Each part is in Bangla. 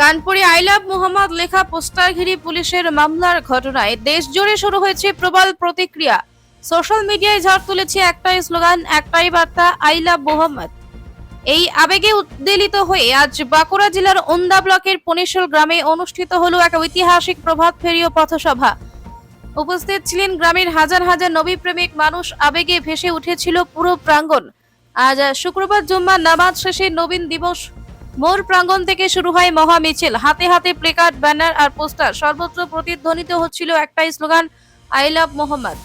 কানপুরে আই লাভ মোহাম্মদ লেখা পোস্টার ঘিরে পুলিশের মামলার ঘটনায় দেশ জুড়ে শুরু হয়েছে প্রবল প্রতিক্রিয়া। সোশ্যাল মিডিয়ায় ঝড় তুলেছে একটাই স্লোগান, একটাই বার্তা, আই লাভ মোহাম্মদ। এই আবেগে উদ্বেলিত হয়ে আজ বাঁকুড়া জেলার ওন্দা ব্লকের পনেশ্বর গ্রামে অনুষ্ঠিত হলো এক ঐতিহাসিক প্রভাত ফেরি ও পথসভা। উপস্থিত ছিলেন গ্রামের হাজার হাজার নবী প্রেমিক মানুষ, আবেগে ভেসে উঠেছিল পুরো প্রাঙ্গণ। আজ শুক্রবার জুম্মার নামাজ শেষে নবীন দিবস মোর প্রাঙ্গণ থেকে শুরু হয় মহা মিছিল হাতে হাতে প্লেকার্ড, ব্যানার আর পোস্টার, সর্বত্র প্রতিধ্বনিত হচ্ছিল একটাই স্লোগান, আই লাভ মোহাম্মদ।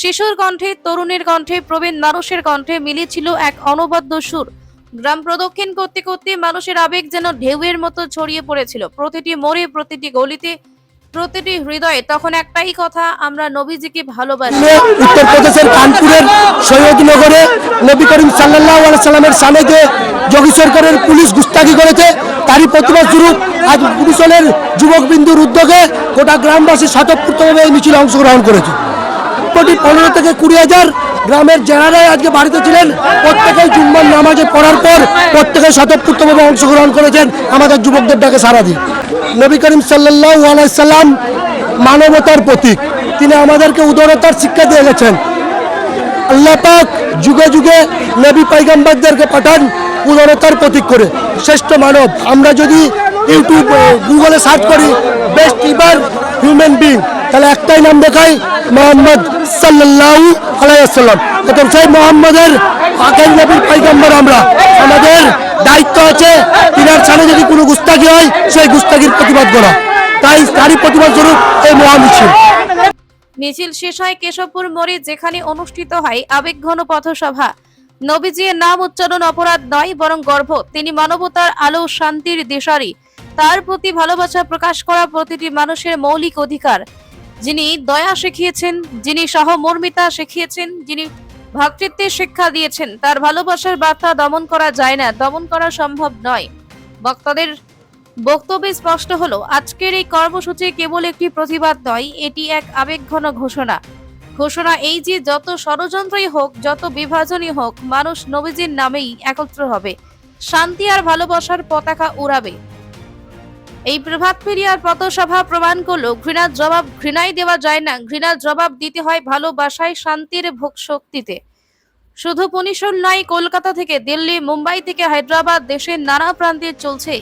শিশুর কণ্ঠে, তরুণের কণ্ঠে, প্রবীণ মানুষের কণ্ঠে মিলেছিল এক অনবদ্য সুর। গ্রাম প্রদক্ষিণ করতে করতে মানুষের আবেগ যেন ঢেউয়ের মতো ছড়িয়ে পড়েছিল। প্রতিটি মোড়ে, প্রতিটি গলিতে, প্রতিটি হৃদয়ে তখন একটাই কথা, আমরা নবীজিকে ভালোবাসি। উত্তরপ্রদেশের কানপুরের সৈয়দনগরে নবী করিম সাল্লাহ সাল্লামের সামনে যোগী সরকারের পুলিশ গুস্তাকি করেছে। তারই প্রতিবাদ স্বরূপ আজ পুলিশের যুবক বিন্দুর উদ্যোগে গোটা গ্রামবাসী স্বতঃস্ফূর্তভাবে এই মিছিলে অংশগ্রহণ করেছে। কোটি পনেরো থেকে কুড়ি হাজার গ্রামের যারাই আজকে বাড়িতে ছিলেন প্রত্যেকেই জুম্মার নামাজে পড়ার পর প্রত্যেকে স্বতঃস্ফূর্তভাবে অংশগ্রহণ করেছেন। আমাদের যুবকদের ডাকে সারা দিন। নবী করিম সাল্লাহ আলাইসাল্লাম মানবতার প্রতীক। তিনি আমাদেরকে উদারতার শিক্ষা দিয়ে গেছেন। আল্লাহ পাক যুগে যুগে নবী পাইগাম্বারদেরকে পাঠান উদারতার প্রতীক করে। শ্রেষ্ঠ মানব। আমরা যদি ইউটিউব গুগলে সার্চ করি, বেস্ট ইবার হিউম্যান বিং, তাহলে একটাই নাম দেখাই, মোহাম্মদ সাল্লাল্লাহু আলাইসাল্লাম এখন সেই মোহাম্মদের আখের নবীর পাইগাম্বার আমরা। আমাদের দায়িত্ব আছে, তিনার সামনে যদি কোনো হয়, সেই প্রতিবাদ করা। তাই তারই প্রতিবাদ স্বরূপ এই মহামিছিল মিছিল। শেষ হয় কেশবপুর মোড়ে যেখানে অনুষ্ঠিত হয় পথসভা। নবীজির নাম উচ্চারণ অপরাধ নয়, বরং গর্ব। তিনি মানবতার আলো শান্তির দিশারি। তার প্রতি ভালোবাসা প্রকাশ করা প্রতিটি মানুষের মৌলিক অধিকার। যিনি দয়া শিখিয়েছেন, যিনি সহমর্মিতা শিখিয়েছেন, যিনি ভ্রাতৃত্বের শিক্ষা দিয়েছেন। তার ভালোবাসার বার্তা দমন করা যায় না, দমন করা সম্ভব নয়। বক্তাদের বক্তব্যে স্পষ্ট হলো, আজকের এই কর্মসূচি কেবল একটি প্রতিবাদ নয়, এটি এক আবেগঘন ঘোষণা। ঘোষণা এই যে যত ষড়যন্ত্রই হোক, যত বিভাজনই হোক, মানুষ নবীজির নামেই একত্র হবে। শান্তি আর ভালোবাসার পতাকা উড়াবে। এই প্রভাত ফেরিয়ার পথসভা প্রমাণ করল, ঘৃণার জবাব ঘৃণাই দেওয়া যায় না, ঘৃণার জবাব দিতে হয় ভালোবাসায় শান্তির ভোগ শক্তিতে। শুধু পুনিশন নয়, কলকাতা থেকে দিল্লি, মুম্বাই থেকে হায়দ্রাবাদ, দেশের নানা প্রান্তে চলছে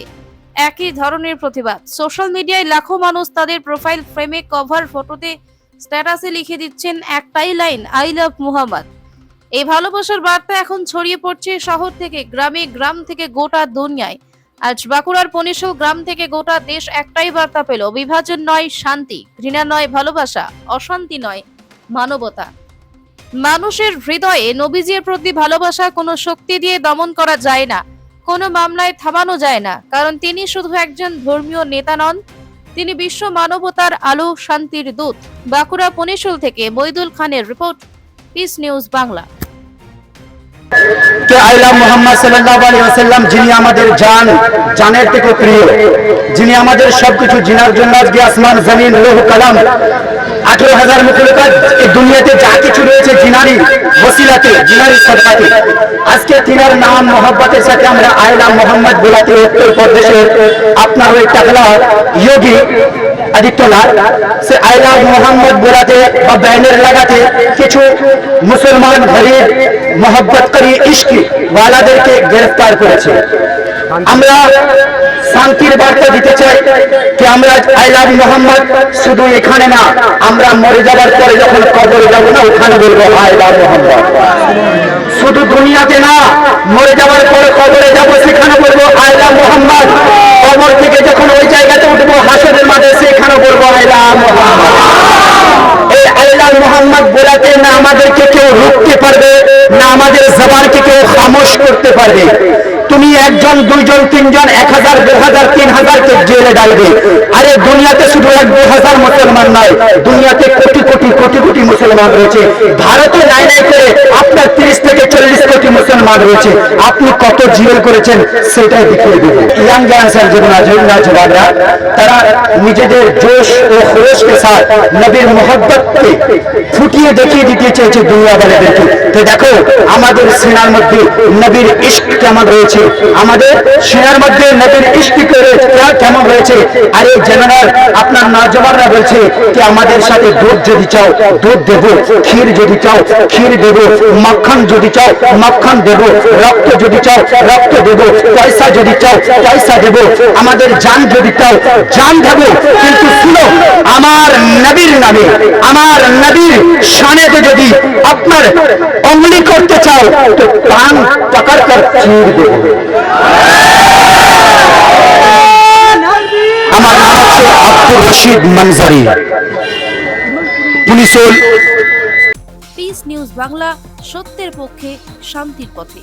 একই ধরনের প্রতিবাদ। সোশ্যাল মিডিয়ায় লাখো মানুষ তাদের প্রোফাইল ফ্রেমে কভার ফটোতে স্ট্যাটাসে লিখে দিচ্ছেন, একটাই লাইন, আই লাভ মুহাম্মদ। এই ভালোবাসার বার্তা এখন ছড়িয়ে পড়ছে শহর থেকে, গ্রামে, গ্রাম থেকে গোটা দুনিয়ায়। আজ বাঁকুড়ার পনিশল গ্রাম থেকে গোটা দেশ একটাই বার্তা পেল। বিভাজন নয়, শান্তি। ঘৃণা নয়, ভালোবাসা। অশান্তি নয়, মানবতা। মানুষের হৃদয়ে নবীজির প্রতি ভালোবাসা কোনো শক্তি দিয়ে দমন করা যায় না। কোনো মামলায় থামানো যায় না। কারণ তিনি শুধু একজন ধর্মীয় নেতা নন, তিনি বিশ্ব মানবতার আলো, শান্তির দূত। বাঁকুড়া পনিশুল থেকে মইদুল খানের রিপোর্ট, পিস নিউজ বাংলা। কে আইলা মোহাম্মদ সাল্লাল্লাহু আলাইহি ওয়াসাল্লাম, যিনি আমাদের জান, জানের থেকে প্রিয়। যিনি আমাদের সবকিছু, জিনার জন্য আজকে আসমান, জমিন লোহ কালাম, আঠেরো হাজার মুখলকাত দুনিয়াতে যা কিছু রয়েছে জিনারি ওসিলাতে, জিনারি আজকে তিনার নাম মোহাম্মতের সাথে আমরা আয়লা মোহাম্মদ বোলাতে উত্তর প্রদেশের আপনার ওই টাকলা যোগী আদিত্যনাথ সে আইলা মোহাম্মদ বোলাতে বা ব্যানার লাগাতে কিছু মুসলমান গরিব মোহব্বত করি ওয়ালাদেরকে গ্রেফতার করেছে। আমরা শান্তির বার্তা দিতে চাই যে আমরা আই লাভ মোহাম্মদ, শুধু এখানে না, আমরা মরে যাবার পরে যখন কবরে যাব না, ওখানে বলব আই লাভ মোহাম্মদ। শুধু দুনিয়াতে না, মরে যাওয়ার পরে কবরে যাব, সেখানে বলব আই মোহাম্মদ। কবর থেকে যখন ওই জায়গাতে উঠবো হাসনের মাঝে মোহাম্মদ। এই আল্লাহ মোহাম্মদ বোলাতে না আমাদেরকে কেউ রুখতে পারবে, না আমাদের জবানকে কেউ খামোশ করতে পারবে। তুমি একজন, দুইজন, তিনজন, এক হাজার, দেড় হাজার, তিন হাজারকে জেলে ডালবে আরে দুনিয়াতে শুধু এক দু হাজার মুসলমান নয়, দুনিয়াতে কোটি কোটি কোটি কোটি মুসলমান রয়েছে। ভারতে নাই নাই করে আপনার তিরিশ থেকে চল্লিশ কোটি মুসলমান রয়েছে। আপনি কত জীবন করেছেন সেটাই দেখিয়ে দেবেন ইয়াং জেনারেশন যে নজওয়ানরা তারা নিজেদের জোশ ও খোরশকে সাথ নবীর মোহব্বতকে ফুটিয়ে দেখিয়ে দিতে চেয়েছে দুনিয়াবালাদেরকে তো দেখো, আমাদের সিনার মধ্যে নবীর ইস্ক কেমন রয়েছে? আমাদের সিনার মধ্যে নবীর ইশক কেমন রয়েছে? আরে জেনারেল, আপনার নজওয়ানরা বলছে যে আমাদের সাথে দুধ যদি চাও, দুধ দেব, ক্ষীর যদি চাও, ক্ষীর দেব, মাখন যদি চাও, মাখন দেব, রক্ত যদি চাও, রক্ত দেব, পয়সা যদি চাও, পয়সা দেব, আমাদের জান যদি চাও, জান দেব, কিন্তু শুনো, আমার নবীর নামে, আমার নবীর শানেতে যদি আপনার অমলি করতে চাও, তো পান পাকার কর চির দেব। আমার নাম হচ্ছে আব্দুর রশিদ মনজারি। পুলিশের পিস নিউজ বাংলা, সত্যের পক্ষে, শান্তির পথে।